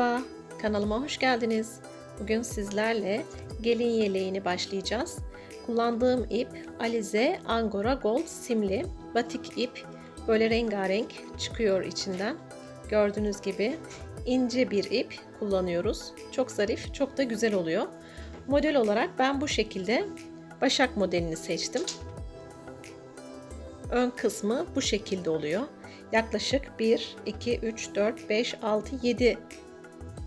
Merhaba, kanalıma hoş geldiniz. Bugün sizlerle gelin yeleğini başlayacağız. Kullandığım ip Alize Angora Gold simli batik ip. Böyle rengarenk çıkıyor içinden. Gördüğünüz gibi ince bir ip kullanıyoruz. Çok zarif, çok da güzel oluyor. Model olarak ben bu şekilde Başak modelini seçtim. Ön kısmı bu şekilde oluyor. Yaklaşık 1, 2, 3, 4, 5, 6, 7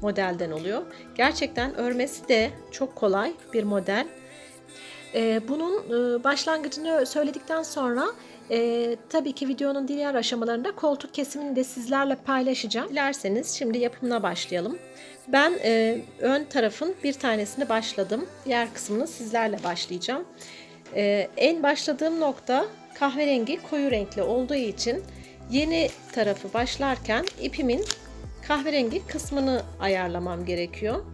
modelden oluyor. Gerçekten örmesi de çok kolay bir model. Ee, bunun e, başlangıcını söyledikten sonra e, tabii ki videonun diğer aşamalarında koltuk kesimini de sizlerle paylaşacağım. Dilerseniz şimdi yapımına başlayalım. Ben e, ön tarafın bir tanesini başladım. Diğer kısmını sizlerle başlayacağım. En başladığım nokta kahverengi koyu renkli olduğu için yeni tarafı başlarken ipimin kahverengi kısmını ayarlamam gerekiyor.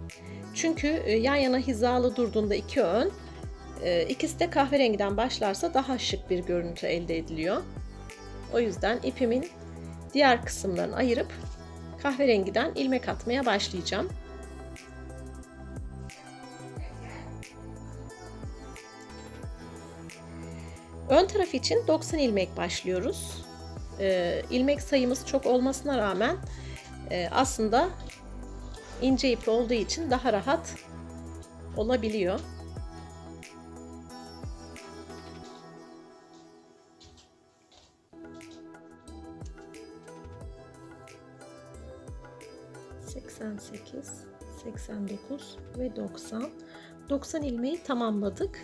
Çünkü e, yan yana hizalı durduğunda iki ön, e, ikisi de kahverengiden başlarsa daha şık bir görüntü elde ediliyor. O yüzden ipimin diğer kısımlarını ayırıp kahverengiden ilmek atmaya başlayacağım. Ön taraf için 90 ilmek başlıyoruz. Ee, ilmek sayımız çok olmasına rağmen e, aslında ince ipli olduğu için daha rahat olabiliyor. ...88, 89 ve 90. 90 ilmeği tamamladık.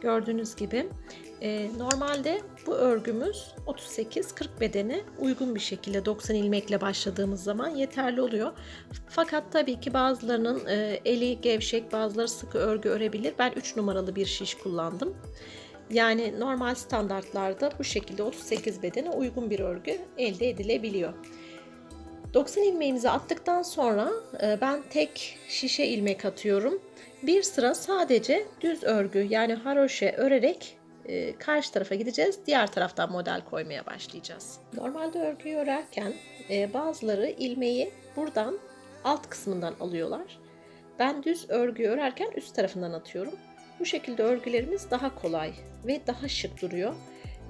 Gördüğünüz gibi e, normalde bu örgümüz 38-40 bedene uygun bir şekilde 90 ilmekle başladığımız zaman yeterli oluyor. Fakat tabii ki bazılarının e, eli gevşek bazıları sıkı örgü örebilir. Ben 3 numaralı bir şiş kullandım. Yani normal standartlarda bu şekilde 38 bedene uygun bir örgü elde edilebiliyor. 90 ilmeğimizi attıktan sonra e, ben tek şişe ilmek atıyorum. Bir sıra sadece düz örgü yani haroşe örerek e, karşı tarafa gideceğiz. Diğer taraftan model koymaya başlayacağız. Normalde örgüyü örerken e, bazıları ilmeği buradan alt kısmından alıyorlar. Ben düz örgüyü örerken üst tarafından atıyorum. Bu şekilde örgülerimiz daha kolay ve daha şık duruyor.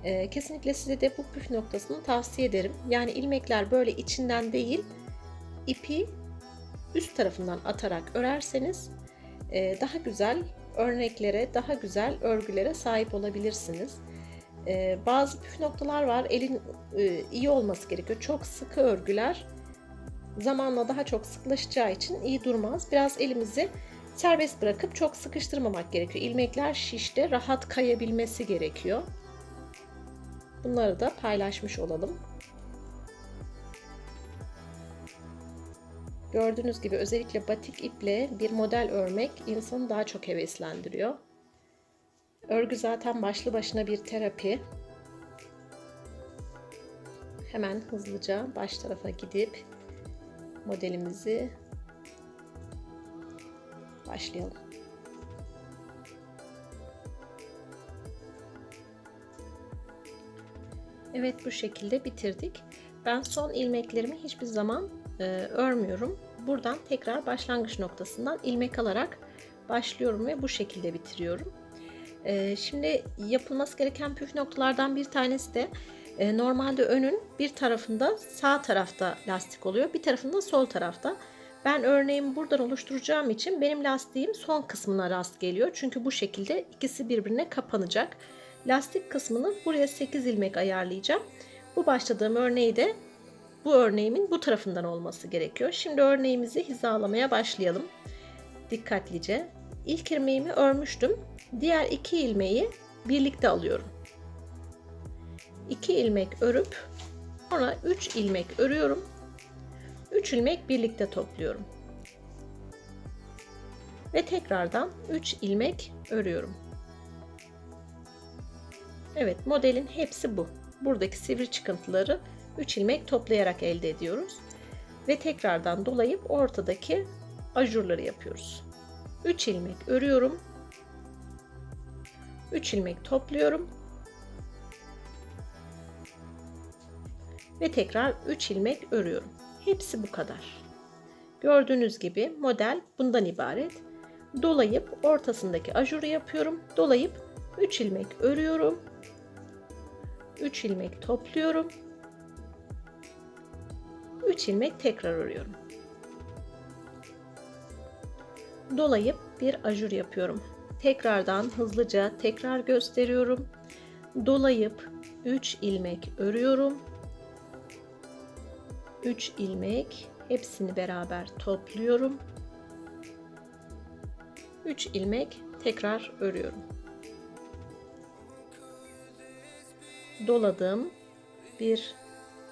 E, kesinlikle size de bu püf noktasını tavsiye ederim. Yani ilmekler böyle içinden değil, ipi üst tarafından atarak örerseniz e, daha güzel örneklere, daha güzel örgülere sahip olabilirsiniz. E, bazı püf noktalar var. Elin e, iyi olması gerekiyor. Çok sıkı örgüler zamanla daha çok sıklaşacağı için iyi durmaz. Biraz elimizi serbest bırakıp çok sıkıştırmamak gerekiyor. İlmekler şişte rahat kayabilmesi gerekiyor. Bunları da paylaşmış olalım. Gördüğünüz gibi özellikle batik iple bir model örmek insanı daha çok heveslendiriyor. Örgü zaten başlı başına bir terapi. Hemen hızlıca baş tarafa gidip modelimizi başlayalım. Evet bu şekilde bitirdik. Ben son ilmeklerimi hiçbir zaman e, örmüyorum. Buradan tekrar başlangıç noktasından ilmek alarak başlıyorum ve bu şekilde bitiriyorum. E, şimdi yapılması gereken püf noktalardan bir tanesi de e, normalde önün bir tarafında sağ tarafta lastik oluyor, bir tarafında sol tarafta. Ben örneğimi buradan oluşturacağım için benim lastiğim son kısmına rast geliyor. Çünkü bu şekilde ikisi birbirine kapanacak. Lastik kısmını buraya 8 ilmek ayarlayacağım. Bu başladığım örneği de bu örneğimin bu tarafından olması gerekiyor. Şimdi örneğimizi hizalamaya başlayalım. Dikkatlice. İlk ilmeğimi örmüştüm. Diğer iki ilmeği birlikte alıyorum. 2 ilmek örüp sonra 3 ilmek örüyorum. 3 ilmek birlikte topluyorum. Ve tekrardan 3 ilmek örüyorum. Evet modelin hepsi bu. Buradaki sivri çıkıntıları 3 ilmek toplayarak elde ediyoruz. Ve tekrardan dolayıp ortadaki ajurları yapıyoruz. 3 ilmek örüyorum. 3 ilmek topluyorum. Ve tekrar 3 ilmek örüyorum. Hepsi bu kadar. Gördüğünüz gibi model bundan ibaret. Dolayıp ortasındaki ajuru yapıyorum. Dolayıp 3 ilmek örüyorum. 3 ilmek topluyorum. 3 ilmek tekrar örüyorum. Dolayıp bir ajur yapıyorum. Tekrardan hızlıca tekrar gösteriyorum. Dolayıp 3 ilmek örüyorum. 3 ilmek hepsini beraber topluyorum. 3 ilmek tekrar örüyorum. Doladım. Bir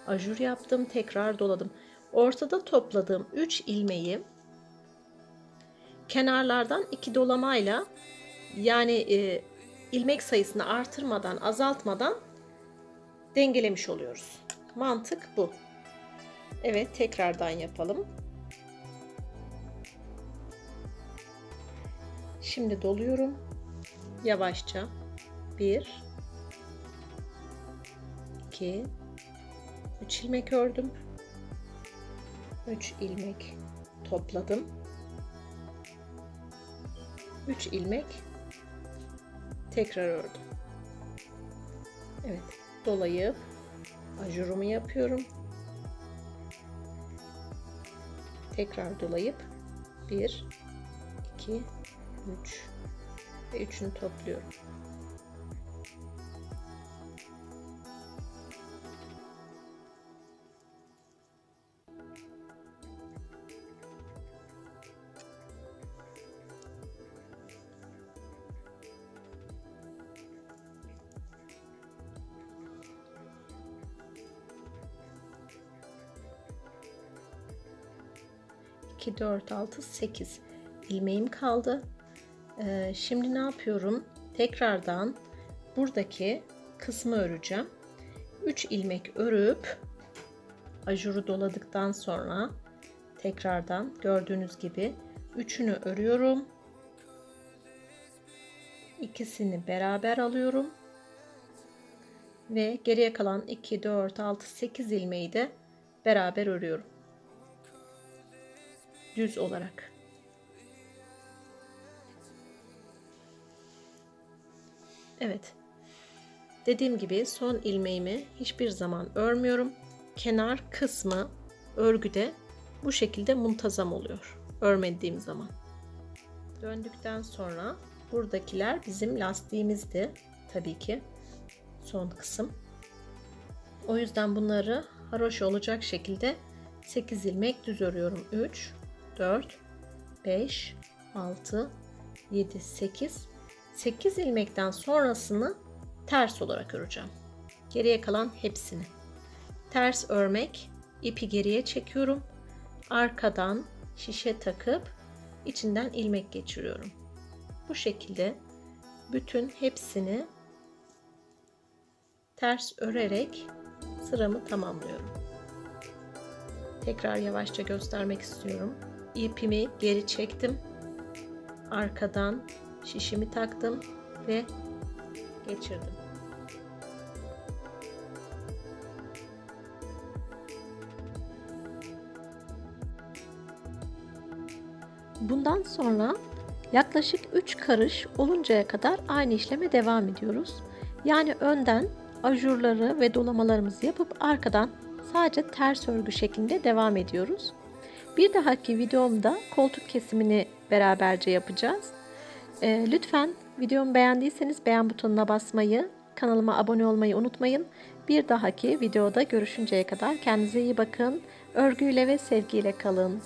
ajur yaptım, tekrar doladım. Ortada topladığım 3 ilmeği kenarlardan iki dolamayla yani e, ilmek sayısını artırmadan, azaltmadan dengelemiş oluyoruz. Mantık bu. Evet, tekrardan yapalım. Şimdi doluyorum. Yavaşça. 1 2 3 ilmek ördüm. 3 ilmek topladım. 3 ilmek tekrar ördüm. Evet, dolayıp ajurumu yapıyorum. Tekrar dolayıp 1 2 3 ve üçünü topluyorum. İki, dört, altı, sekiz ilmeğim kaldı. Ee, şimdi ne yapıyorum? Tekrardan buradaki kısmı öreceğim. 3 ilmek örüp ajuru doladıktan sonra tekrardan gördüğünüz gibi üçünü örüyorum. İkisini beraber alıyorum. Ve geriye kalan 2, 4, 6, 8 ilmeği de beraber örüyorum. Düz olarak. Evet. Dediğim gibi son ilmeğimi hiçbir zaman örmüyorum. Kenar kısmı örgüde bu şekilde muntazam oluyor. Örmediğim zaman. Döndükten sonra buradakiler bizim lastiğimizdi. Tabii ki. Son kısım. O yüzden bunları haroş olacak şekilde 8 ilmek düz örüyorum. 3, 4, 5, 6, 7, 8 8 ilmekten sonrasını ters olarak öreceğim. Geriye kalan hepsini. Ters örmek, ipi geriye çekiyorum. Arkadan şişe takıp içinden ilmek geçiriyorum. Bu şekilde bütün hepsini ters örerek sıramı tamamlıyorum. Tekrar yavaşça göstermek istiyorum. İpimi geri çektim. Arkadan şişimi taktım ve geçirdim. Bundan sonra yaklaşık 3 karış oluncaya kadar aynı işleme devam ediyoruz. Yani önden ajurları ve dolamalarımızı yapıp arkadan sadece ters örgü şeklinde devam ediyoruz. Bir dahaki videomda koltuk kesimini beraberce yapacağız. E, lütfen videomu beğendiyseniz beğen butonuna basmayı, kanalıma abone olmayı unutmayın. Bir dahaki videoda görüşünceye kadar kendinize iyi bakın. Örgüyle ve sevgiyle kalın.